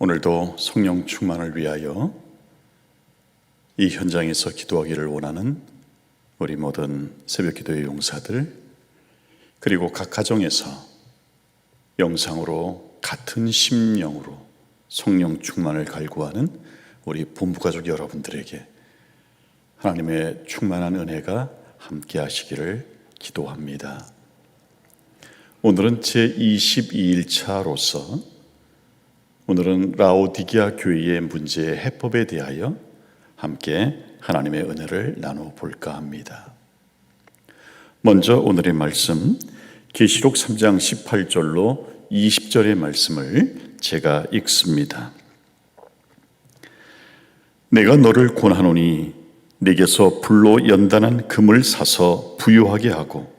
오늘도 성령 충만을 위하여 이 현장에서 기도하기를 원하는 우리 모든 새벽 기도의 용사들 그리고 각 가정에서 영상으로 같은 심령으로 성령 충만을 갈구하는 우리 본부 가족 여러분들에게 하나님의 충만한 은혜가 함께 하시기를 기도합니다. 오늘은 제 22일차로서 오늘은 라오디기아 교회의 문제의 해법에 대하여 함께 하나님의 은혜를 나눠 볼까 합니다. 먼저 오늘의 말씀 계시록 3장 18절로 20절의 말씀을 제가 읽습니다. 내가 너를 권하노니 내게서 불로 연단한 금을 사서 부유하게 하고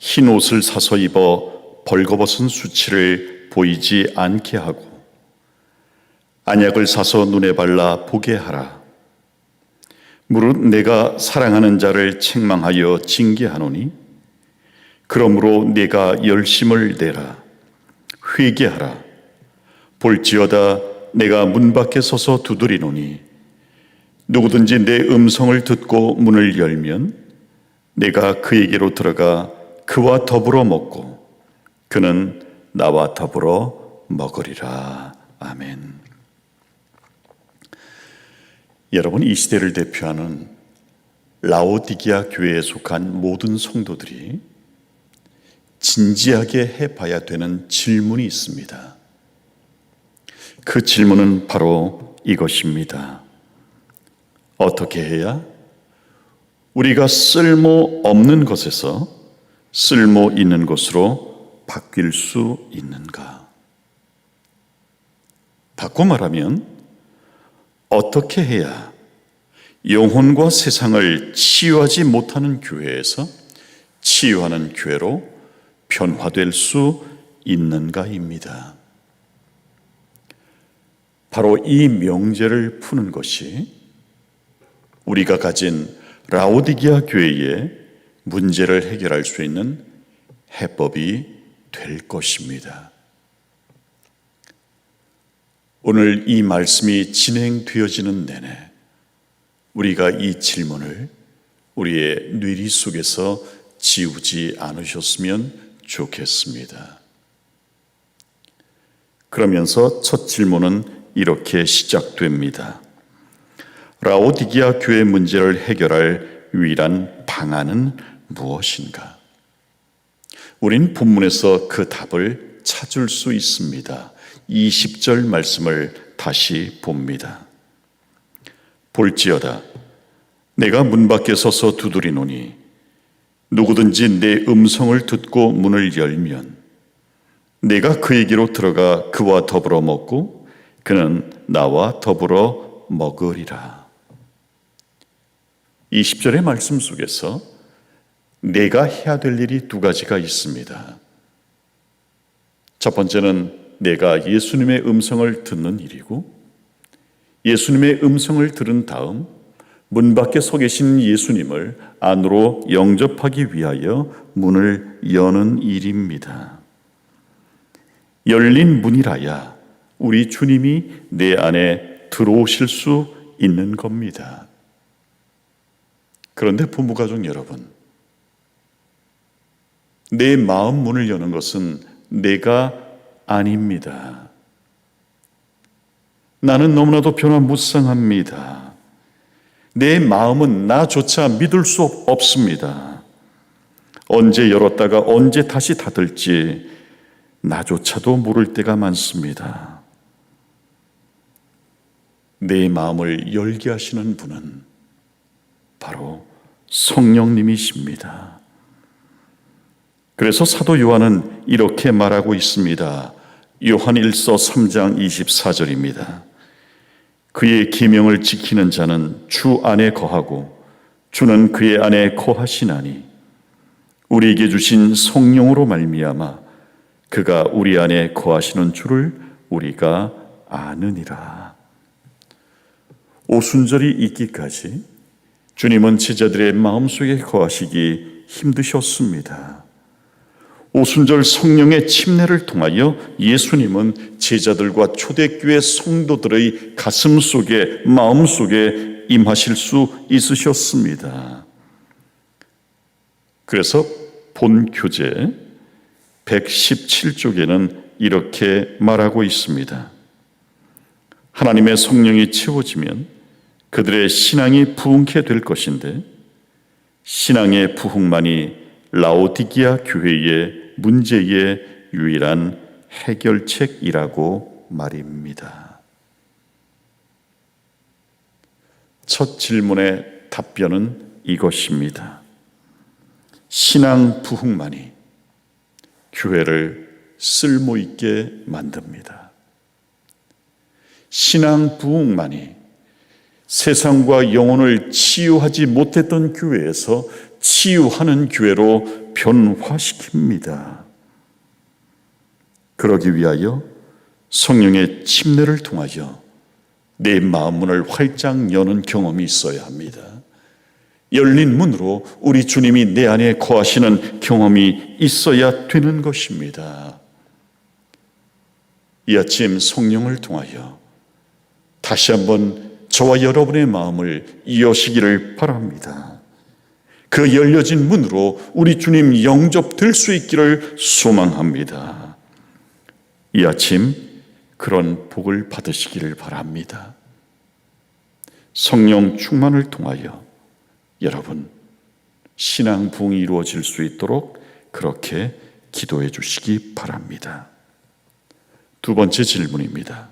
흰 옷을 사서 입어 벌거벗은 수치를 보이지 않게 하고 안약을 사서 눈에 발라 보게 하라. 무릇 내가 사랑하는 자를 책망하여 징계하노니 그러므로 내가 열심을 내라 회개하라 볼지어다 내가 문 밖에 서서 두드리노니 누구든지 내 음성을 듣고 문을 열면 내가 그에게로 들어가 그와 더불어 먹고 그는 나와 더불어 먹으리라 아멘. 여러분 이 시대를 대표하는 라오디기아 교회에 속한 모든 성도들이 진지하게 해봐야 되는 질문이 있습니다. 그 질문은 바로 이것입니다. 어떻게 해야 우리가 쓸모 없는 것에서 쓸모 있는 것으로 바뀔 수 있는가? 바꿔 말하면 어떻게 해야 영혼과 세상을 치유하지 못하는 교회에서 치유하는 교회로 변화될 수 있는가입니다. 바로 이 명제를 푸는 것이 우리가 가진 라오디기아 교회의 문제를 해결할 수 있는 해법이 될 것입니다. 오늘 이 말씀이 진행되어지는 내내 우리가 이 질문을 우리의 뇌리 속에서 지우지 않으셨으면 좋겠습니다. 그러면서 첫 질문은 이렇게 시작됩니다. 라오디기아 교회 문제를 해결할 유일한 방안은 무엇인가? 우린 본문에서 그 답을 찾을 수 있습니다. 20절 말씀을 다시 봅니다. 볼지어다 내가 문 밖에 서서 두드리노니 누구든지 내 음성을 듣고 문을 열면 내가 그에게로 들어가 그와 더불어 먹고 그는 나와 더불어 먹으리라. 20절의 말씀 속에서 내가 해야 될 일이 두 가지가 있습니다. 첫 번째는 내가 예수님의 음성을 듣는 일이고 예수님의 음성을 들은 다음 문 밖에 서 계신 예수님을 안으로 영접하기 위하여 문을 여는 일입니다. 열린 문이라야 우리 주님이 내 안에 들어오실 수 있는 겁니다. 그런데 부부가족 여러분, 내 마음 문을 여는 것은 내가 아닙니다. 나는 너무나도 변화무쌍합니다. 내 마음은 나조차 믿을 수 없습니다. 언제 열었다가 언제 다시 닫을지 나조차도 모를 때가 많습니다. 내 마음을 열게 하시는 분은 바로 성령님이십니다. 그래서 사도 요한은 이렇게 말하고 있습니다. 요한 1서 3장 24절입니다. 그의 계명을 지키는 자는 주 안에 거하고 주는 그의 안에 거하시나니 우리에게 주신 성령으로 말미암아 그가 우리 안에 거하시는 줄을 우리가 아느니라. 오순절이 있기까지 주님은 제자들의 마음속에 거하시기 힘드셨습니다. 오순절 성령의 침례를 통하여 예수님은 제자들과 초대교회 성도들의 가슴 속에 마음 속에 임하실 수 있으셨습니다. 그래서 본 교재 117쪽에는 이렇게 말하고 있습니다. 하나님의 성령이 채워지면 그들의 신앙이 부흥케 될 것인데 신앙의 부흥만이 라오디기아 교회의 문제의 유일한 해결책이라고 말입니다. 첫 질문의 답변은 이것입니다. 신앙 부흥만이 교회를 쓸모 있게 만듭니다. 신앙 부흥만이 세상과 영혼을 치유하지 못했던 교회에서 치유하는 교회로 변화시킵니다. 그러기 위하여 성령의 침례를 통하여 내 마음 문을 활짝 여는 경험이 있어야 합니다. 열린 문으로 우리 주님이 내 안에 거하시는 경험이 있어야 되는 것입니다. 이 아침 성령을 통하여 다시 한번 저와 여러분의 마음을 이어시기를 바랍니다. 그 열려진 문으로 우리 주님 영접될 수 있기를 소망합니다. 이 아침 그런 복을 받으시기를 바랍니다. 성령 충만을 통하여 여러분 신앙 부흥이 이루어질 수 있도록 그렇게 기도해 주시기 바랍니다. 두 번째 질문입니다.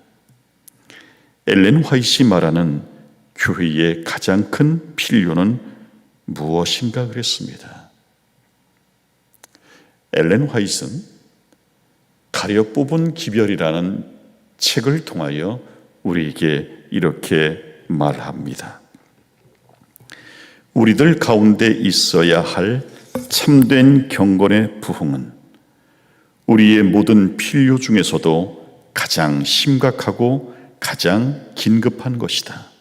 엘렌 화이시 말하는 교회의 가장 큰 필요는 무엇인가 그랬습니다. 엘렌 화이트는 가려 뽑은 기별이라는 책을 통하여 우리에게 이렇게 말합니다. 우리들 가운데 있어야 할 참된 경건의 부흥은 우리의 모든 필요 중에서도 가장 심각하고 가장 긴급한 것이다.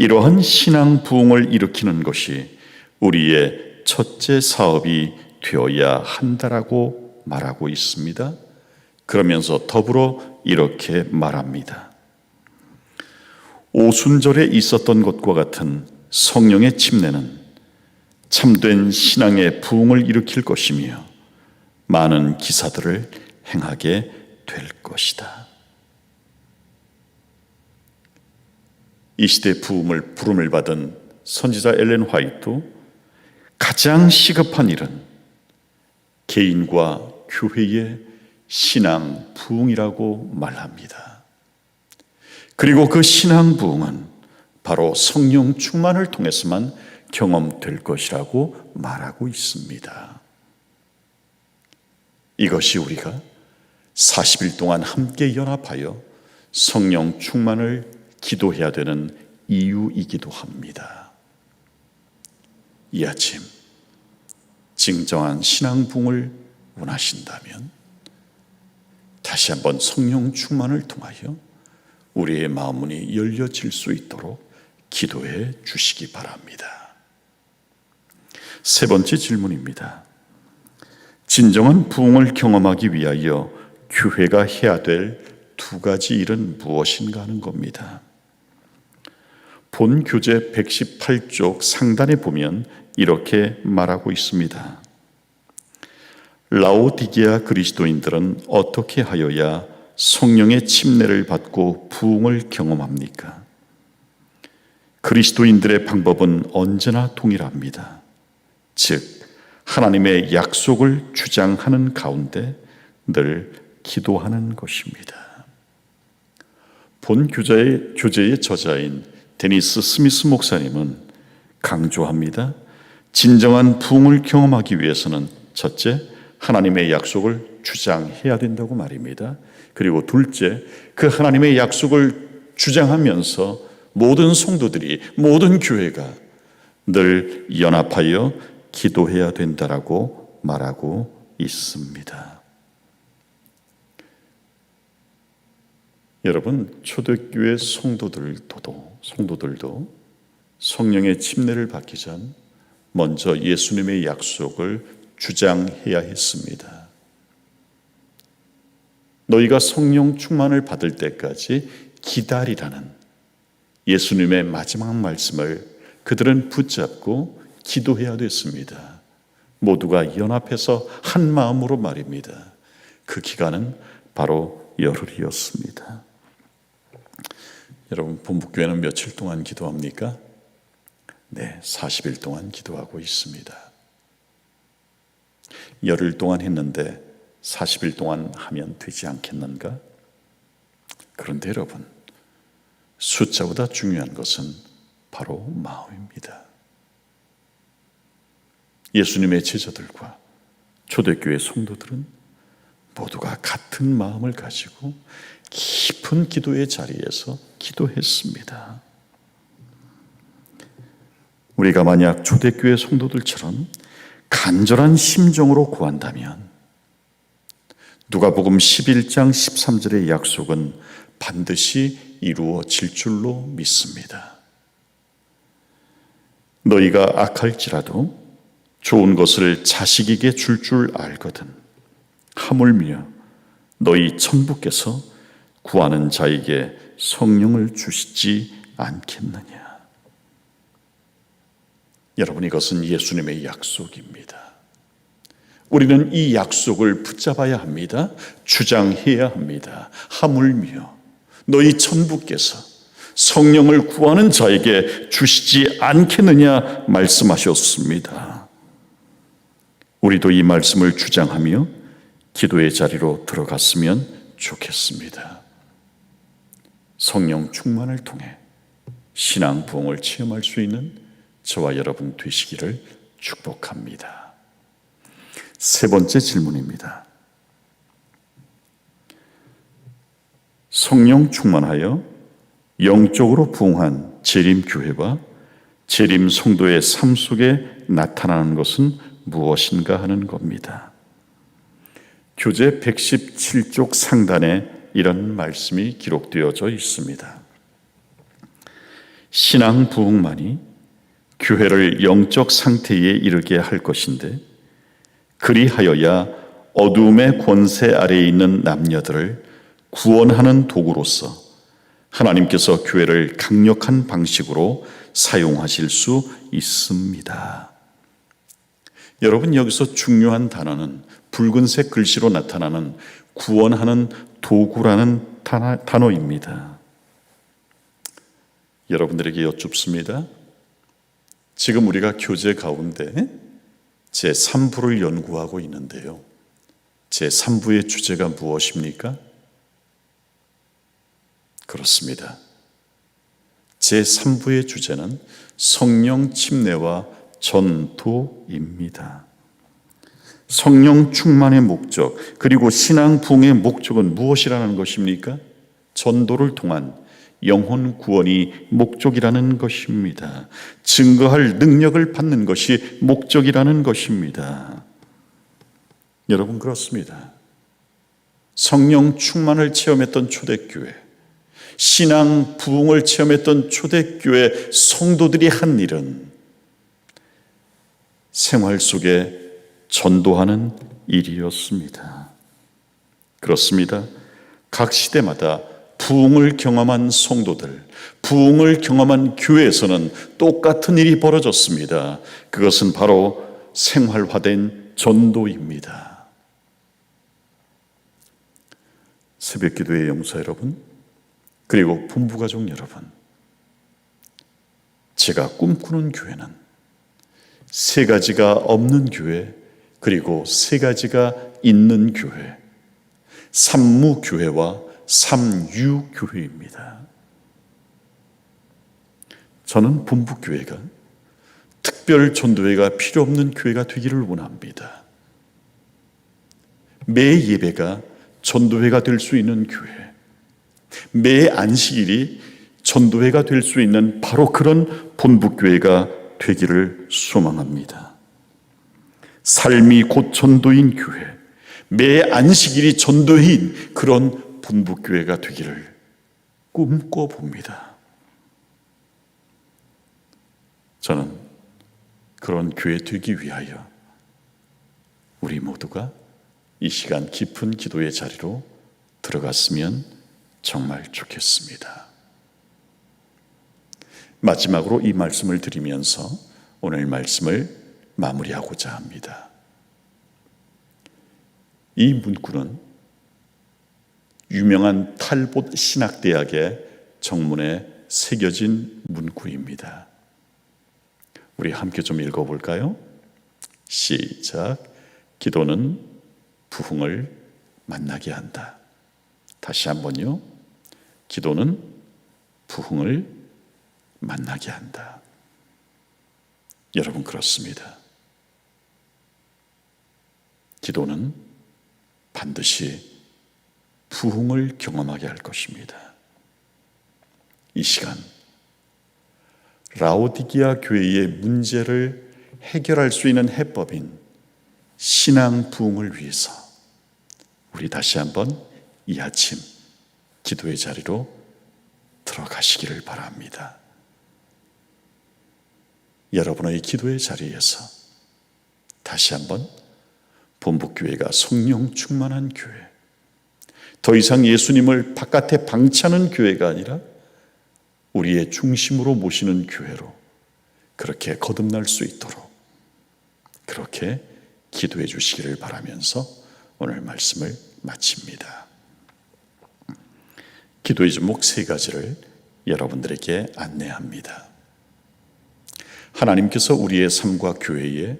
이러한 신앙 부흥을 일으키는 것이 우리의 첫째 사업이 되어야 한다라고 말하고 있습니다. 그러면서 더불어 이렇게 말합니다. 오순절에 있었던 것과 같은 성령의 침례는 참된 신앙의 부흥을 일으킬 것이며 많은 기사들을 행하게 될 것이다. 이 시대 부흥을 부름을 받은 선지자 엘렌 화이트 가장 시급한 일은 개인과 교회의 신앙 부흥이라고 말합니다. 그리고 그 신앙 부흥은 바로 성령 충만을 통해서만 경험될 것이라고 말하고 있습니다. 이것이 우리가 40일 동안 함께 연합하여 성령 충만을 기도해야 되는 이유이기도 합니다. 이 아침 진정한 신앙붕을 원하신다면 다시 한번 성령 충만을 통하여 우리의 마음문이 열려질 수 있도록 기도해 주시기 바랍니다. 세 번째 질문입니다. 진정한 부흥을 경험하기 위하여 교회가 해야 될 두 가지 일은 무엇인가 하는 겁니다. 본 교재 118쪽 상단에 보면 이렇게 말하고 있습니다. 라오디게아 그리스도인들은 어떻게 하여야 성령의 침례를 받고 부흥을 경험합니까? 그리스도인들의 방법은 언제나 동일합니다. 즉, 하나님의 약속을 주장하는 가운데 늘 기도하는 것입니다. 본 교재의, 저자인 데니스 스미스 목사님은 강조합니다. 진정한 부흥을 경험하기 위해서는 첫째, 하나님의 약속을 주장해야 된다고 말입니다. 그리고 둘째, 그 하나님의 약속을 주장하면서 모든 성도들이, 모든 교회가 늘 연합하여 기도해야 된다라고 말하고 있습니다. 여러분, 초대교회 성도들도, 성도들도 성령의 침례를 받기 전 먼저 예수님의 약속을 주장해야 했습니다. 너희가 성령 충만을 받을 때까지 기다리라는 예수님의 마지막 말씀을 그들은 붙잡고 기도해야 됐습니다. 모두가 연합해서 한 마음으로 말입니다. 그 기간은 바로 열흘이었습니다. 여러분, 본북교회는 며칠 동안 기도합니까? 네, 40일 동안 기도하고 있습니다. 열흘 동안 했는데 40일 동안 하면 되지 않겠는가? 그런데 여러분, 숫자보다 중요한 것은 바로 마음입니다. 예수님의 제자들과 초대교회 성도들은 모두가 같은 마음을 가지고 깊은 기도의 자리에서 기도했습니다. 우리가 만약 초대교회 성도들처럼 간절한 심정으로 구한다면 누가복음 11장 13절의 약속은 반드시 이루어질 줄로 믿습니다. 너희가 악할지라도 좋은 것을 자식에게 줄 줄 알거든. 하물며 너희 천부께서 구하는 자에게 성령을 주시지 않겠느냐. 여러분 이것은 예수님의 약속입니다. 우리는 이 약속을 붙잡아야 합니다. 주장해야 합니다. 하물며 너희 천부께서 성령을 구하는 자에게 주시지 않겠느냐 말씀하셨습니다. 우리도 이 말씀을 주장하며 기도의 자리로 들어갔으면 좋겠습니다. 성령 충만을 통해 신앙 부흥을 체험할 수 있는 저와 여러분 되시기를 축복합니다. 세 번째 질문입니다. 성령 충만하여 영적으로 부흥한 재림 교회와 재림 성도의 삶 속에 나타나는 것은 무엇인가 하는 겁니다. 교재 117쪽 상단에 이런 말씀이 기록되어져 있습니다. 신앙 부흥만이 교회를 영적 상태에 이르게 할 것인데 그리하여야 어둠의 권세 아래에 있는 남녀들을 구원하는 도구로서 하나님께서 교회를 강력한 방식으로 사용하실 수 있습니다. 여러분 여기서 중요한 단어는 붉은색 글씨로 나타나는 구원하는 도구라는 단어입니다. 여러분들에게 여쭙습니다. 지금 우리가 교재 가운데 제 3부를 연구하고 있는데요. 제 3부의 주제가 무엇입니까? 그렇습니다. 제 3부의 주제는 성령 침례와 전도입니다. 성령 충만의 목적, 그리고 신앙 부흥의 목적은 무엇이라는 것입니까? 전도를 통한 영혼 구원이 목적이라는 것입니다. 증거할 능력을 받는 것이 목적이라는 것입니다. 여러분, 그렇습니다. 성령 충만을 체험했던 초대교회, 신앙 부흥을 체험했던 초대교회 성도들이 한 일은 생활 속에 전도하는 일이었습니다. 그렇습니다. 각 시대마다 부흥을 경험한 성도들, 부흥을 경험한 교회에서는 똑같은 일이 벌어졌습니다. 그것은 바로 생활화된 전도입니다. 새벽 기도의 영사 여러분, 그리고 본부가족 여러분, 제가 꿈꾸는 교회는 세 가지가 없는 교회, 그리고 세 가지가 있는 교회, 삼무교회와 삼유교회입니다. 저는 본부교회가 특별 전도회가 필요 없는 교회가 되기를 원합니다. 매 예배가 전도회가 될 수 있는 교회, 매 안식일이 전도회가 될 수 있는 바로 그런 본부교회가 되기를 소망합니다. 삶이 곧 전도인 교회, 매 안식일이 전도인 그런 본부교회가 되기를 꿈꿔봅니다. 저는 그런 교회 되기 위하여 우리 모두가 이 시간 깊은 기도의 자리로 들어갔으면 정말 좋겠습니다. 마지막으로 이 말씀을 드리면서 오늘 말씀을 마무리하고자 합니다. 이 문구는 유명한 탈봇 신학대학의 정문에 새겨진 문구입니다. 우리 함께 좀 읽어볼까요? 시작. 기도는 부흥을 만나게 한다. 다시 한번요. 기도는 부흥을 만나게 한다. 여러분 그렇습니다. 기도는 반드시 부흥을 경험하게 할 것입니다. 이 시간 라오디기아 교회의 문제를 해결할 수 있는 해법인 신앙 부흥을 위해서 우리 다시 한번 이 아침 기도의 자리로 들어가시기를 바랍니다. 여러분의 기도의 자리에서 다시 한번 본부교회가 성령 충만한 교회, 더 이상 예수님을 바깥에 방치하는 교회가 아니라 우리의 중심으로 모시는 교회로 그렇게 거듭날 수 있도록 그렇게 기도해 주시기를 바라면서 오늘 말씀을 마칩니다. 기도의 제목 세 가지를 여러분들에게 안내합니다. 하나님께서 우리의 삶과 교회에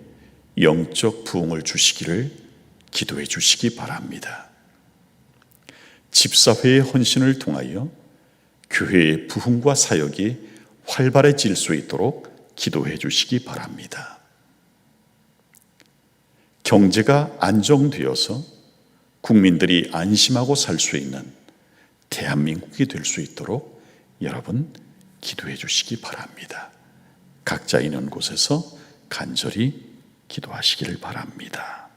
영적 부흥을 주시기를 기도해 주시기 바랍니다. 집사회의 헌신을 통하여 교회의 부흥과 사역이 활발해질 수 있도록 기도해 주시기 바랍니다. 경제가 안정되어서 국민들이 안심하고 살 수 있는 대한민국이 될 수 있도록 여러분 기도해 주시기 바랍니다. 각자 있는 곳에서 간절히 기도하시기를 바랍니다.